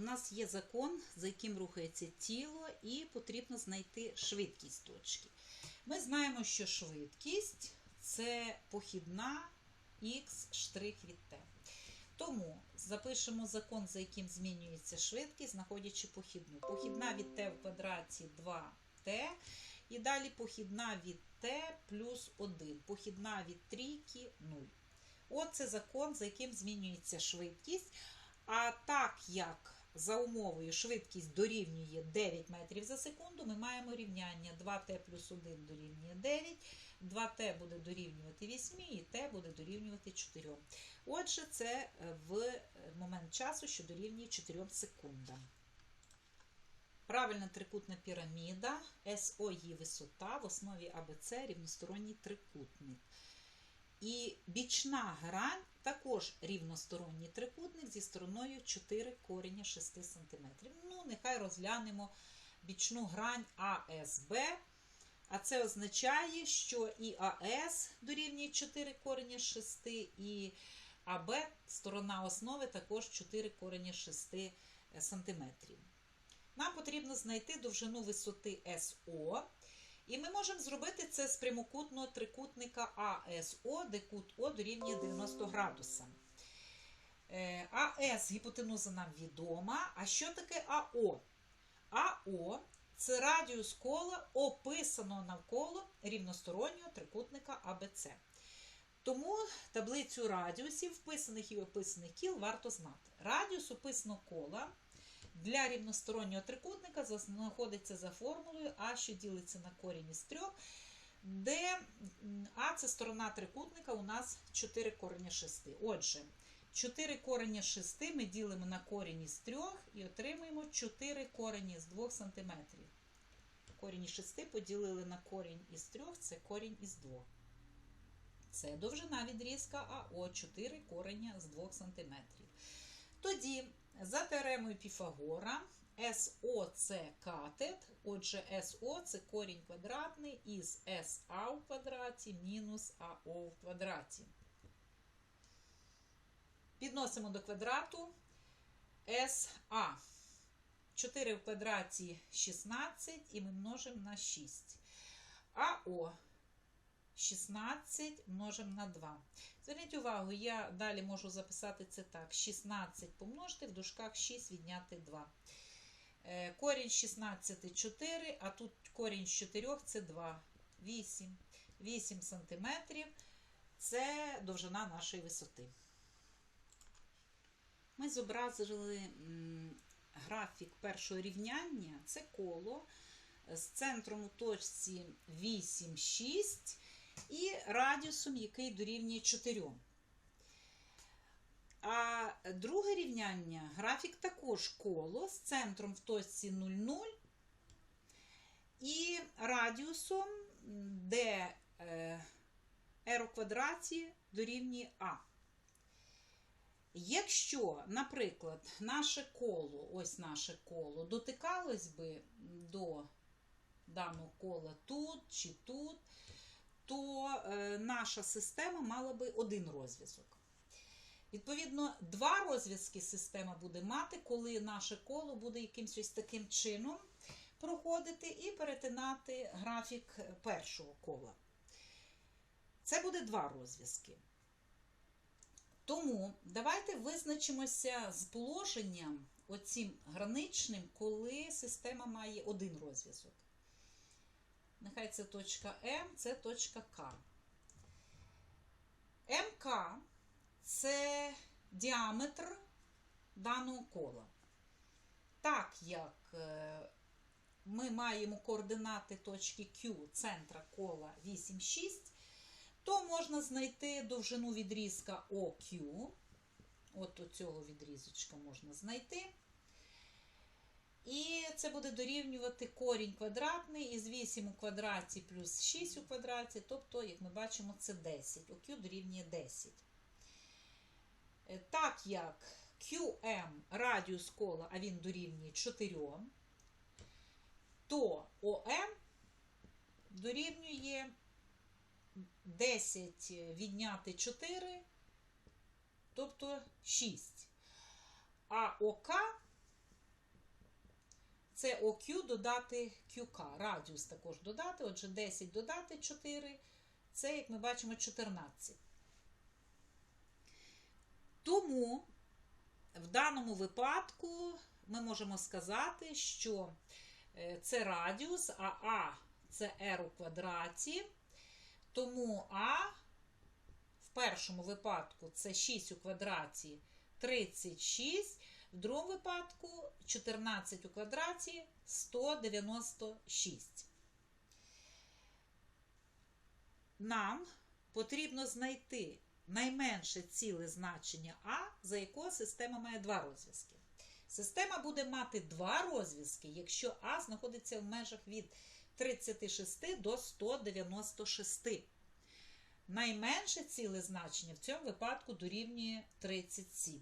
нас є закон, за яким рухається тіло, і потрібно знайти швидкість точки. Ми знаємо, що швидкість це похідна х від t. Тому запишемо закон, за яким змінюється швидкість, знаходячи похідну. Похідна від t в квадраті 2t. І далі похідна від t плюс 1. Похідна від трійки 0. Оце закон, за яким змінюється швидкість. А так як за умовою швидкість дорівнює 9 метрів за секунду, ми маємо рівняння 2t плюс 1 дорівнює 9, 2t буде дорівнювати 8 і t буде дорівнювати 4. Отже, це в момент часу, що дорівнює 4 секундам. Правильна трикутна піраміда, СО її висота, в основі АБЦ рівносторонній трикутник. І бічна грань також рівносторонній трикутник зі стороною 4 корення 6 см. Ну, нехай розглянемо бічну грань АСБ. А це означає, що і АС дорівнює 4 корення 6, і АБ, сторона основи, також 4 корення 6 см. Нам потрібно знайти довжину висоти СО. І ми можемо зробити це з прямокутного трикутника АСО, де кут О дорівнює 90 градуса. АС гіпотенуза нам відома. А що таке АО? АО це радіус кола, описаного навколо рівностороннього трикутника АБЦ. Тому таблицю радіусів, вписаних і описаних кіл варто знати. Радіус описаного кола для рівностороннього трикутника знаходиться за формулою А, що ділиться на корінь із 3, де А це сторона трикутника у нас 4 корення 6. Отже, 4 корення 6 ми ділимо на корінь із 3 і отримуємо 4 корені з 2 см. Корінь із 6 поділили на корінь із 3, це корінь із 2. Це довжина відрізка АО 4 корення з 2 см. Тоді за теоремою Піфагора СО це катет, отже, СО це корінь квадратний із СА в квадраті мінус АО в квадраті. Підносимо до квадрату СА. 4 в квадраті 16 і ми множимо на 6. АО 16 множимо на 2. Зверніть увагу, я далі можу записати це так: 16 помножити, в дужках 6 відняти 2. Корінь 16 4, а тут корінь з 4 це 2. 8. 8 см це довжина нашої висоти. Ми зобразили графік першого рівняння. Це коло з центром у точці 8, 6 і радіусом, який дорівнює 4. А друге рівняння графік також коло з центром в точці 0,0 і радіусом, де r у квадраті дорівнює А. Якщо, наприклад, наше коло, ось наше коло, дотикалось би до даного кола тут чи тут, то е, наша система мала би один розв'язок. Відповідно, два розв'язки система буде мати, коли наше коло буде якимось ось таким чином проходити і перетинати графік першого кола. Це буде два розв'язки. Тому давайте визначимося з положенням оцім граничним, коли система має один розв'язок. Нехай це точка М, це точка К. МК це діаметр даного кола. Так як ми маємо координати точки Q центра кола 8, 6, то можна знайти довжину відрізка ОQ. От цього відрізочка можна знайти. І це буде дорівнювати корінь квадратний із 8 у квадраті плюс 6 у квадраті, тобто, як ми бачимо, це 10. ОQ дорівнює 10. Так як QM радіус кола, а він дорівнює 4, то ОМ дорівнює 10 відняти 4, тобто 6. А ОК Це OQ додати QK. Радіус також додати. Отже, 10 додати 4. Це, як ми бачимо, 14. Тому в даному випадку ми можемо сказати, що е, це радіус, а А це r у квадраті. Тому А в першому випадку це 6 у квадраті 36, в другому випадку 14 у квадраті 196. Нам потрібно знайти найменше ціле значення А, за якого система має два розв'язки. Система буде мати два розв'язки, якщо А знаходиться в межах від 36 до 196. Найменше ціле значення в цьому випадку дорівнює 37.